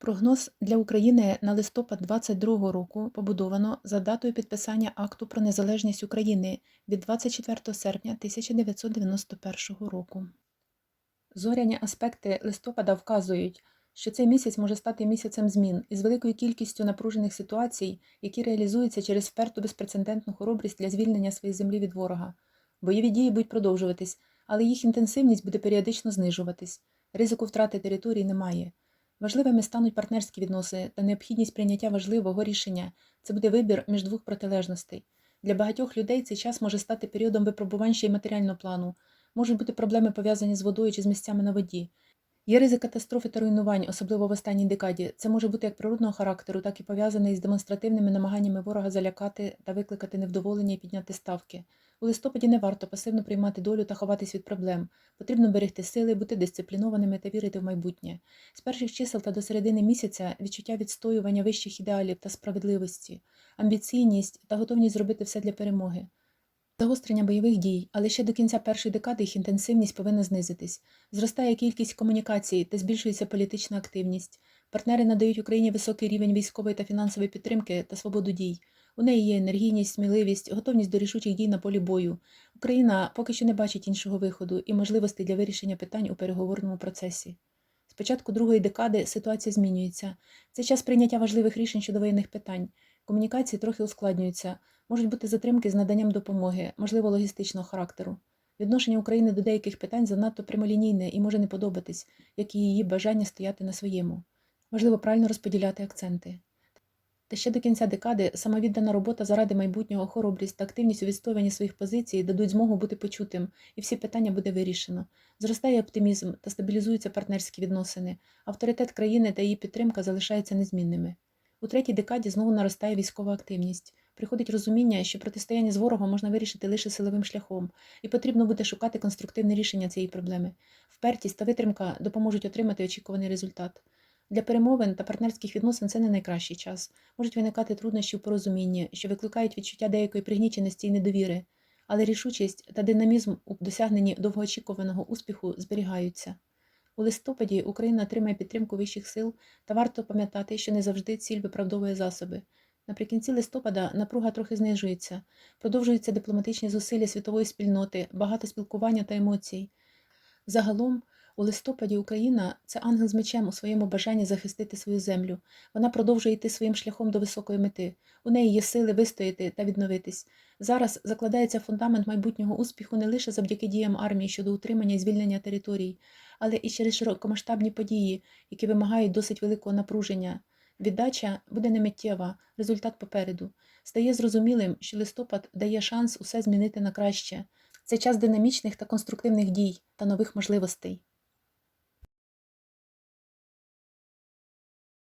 Прогноз для України на листопад 2022 року побудовано за датою підписання Акту про незалежність України від 24 серпня 1991 року. Зоряні аспекти листопада вказують, що цей місяць може стати місяцем змін із великою кількістю напружених ситуацій, які реалізуються через вперту безпрецедентну хоробрість для звільнення своєї землі від ворога. Бойові дії будуть продовжуватись, але їх інтенсивність буде періодично знижуватись. Ризику втрати територій немає. Важливими стануть партнерські відносини та необхідність прийняття важливого рішення. Це буде вибір між двох протилежностей. Для багатьох людей цей час може стати періодом випробувань ще й матеріального плану. Можуть бути проблеми пов'язані з водою чи з місцями на воді. Є ризик катастрофи та руйнувань, особливо в останній декаді. Це може бути як природного характеру, так і пов'язаний з демонстративними намаганнями ворога залякати та викликати невдоволення і підняти ставки. У листопаді не варто пасивно приймати долю та ховатись від проблем. Потрібно берегти сили, бути дисциплінованими та вірити в майбутнє. З перших чисел та до середини місяця відчуття відстоювання вищих ідеалів та справедливості, амбіційність та готовність зробити все для перемоги. Загострення бойових дій, але ще до кінця першої декади їх інтенсивність повинна знизитись. Зростає кількість комунікацій та збільшується політична активність. Партнери надають Україні високий рівень військової та фінансової підтримки та свободу дій. У неї є енергійність, сміливість, готовність до рішучих дій на полі бою. Україна поки що не бачить іншого виходу і можливостей для вирішення питань у переговорному процесі. З початку другої декади ситуація змінюється. Це час прийняття важливих рішень щодо воєнних питань. Комунікації трохи ускладнюються, можуть бути затримки з наданням допомоги, можливо, логістичного характеру. Відношення України до деяких питань занадто прямолінійне і може не подобатись, як і її бажання стояти на своєму. Важливо правильно розподіляти акценти. Та ще до кінця декади самовіддана робота заради майбутнього, хоробрість та активність у відстоюванні своїх позицій дадуть змогу бути почутим, і всі питання буде вирішено. Зростає оптимізм та стабілізуються партнерські відносини. Авторитет країни та її підтримка залишаються незмінними. У третій декаді знову наростає військова активність. Приходить розуміння, що протистояння з ворогом можна вирішити лише силовим шляхом, і потрібно буде шукати конструктивне рішення цієї проблеми. Впертість та витримка допоможуть отримати очікуваний результат. Для перемовин та партнерських відносин це не найкращий час. Можуть виникати труднощі в порозумінні, що викликають відчуття деякої пригніченості і недовіри, але рішучість та динамізм у досягненні довгоочікуваного успіху зберігаються. У листопаді Україна отримає підтримку вищих сил, та варто пам'ятати, що не завжди ціль виправдовує засоби. Наприкінці листопада напруга трохи знижується, продовжуються дипломатичні зусилля світової спільноти, багато спілкування та емоцій. Загалом, у листопаді Україна це ангел з мечем у своєму бажанні захистити свою землю. Вона продовжує йти своїм шляхом до високої мети. У неї є сили вистояти та відновитись. Зараз закладається фундамент майбутнього успіху не лише завдяки діям армії щодо утримання і звільнення територій, але і через широкомасштабні події, які вимагають досить великого напруження. Віддача буде немиттєва, результат попереду. Стає зрозумілим, що листопад дає шанс усе змінити на краще. Це час динамічних та конструктивних дій та нових можливостей.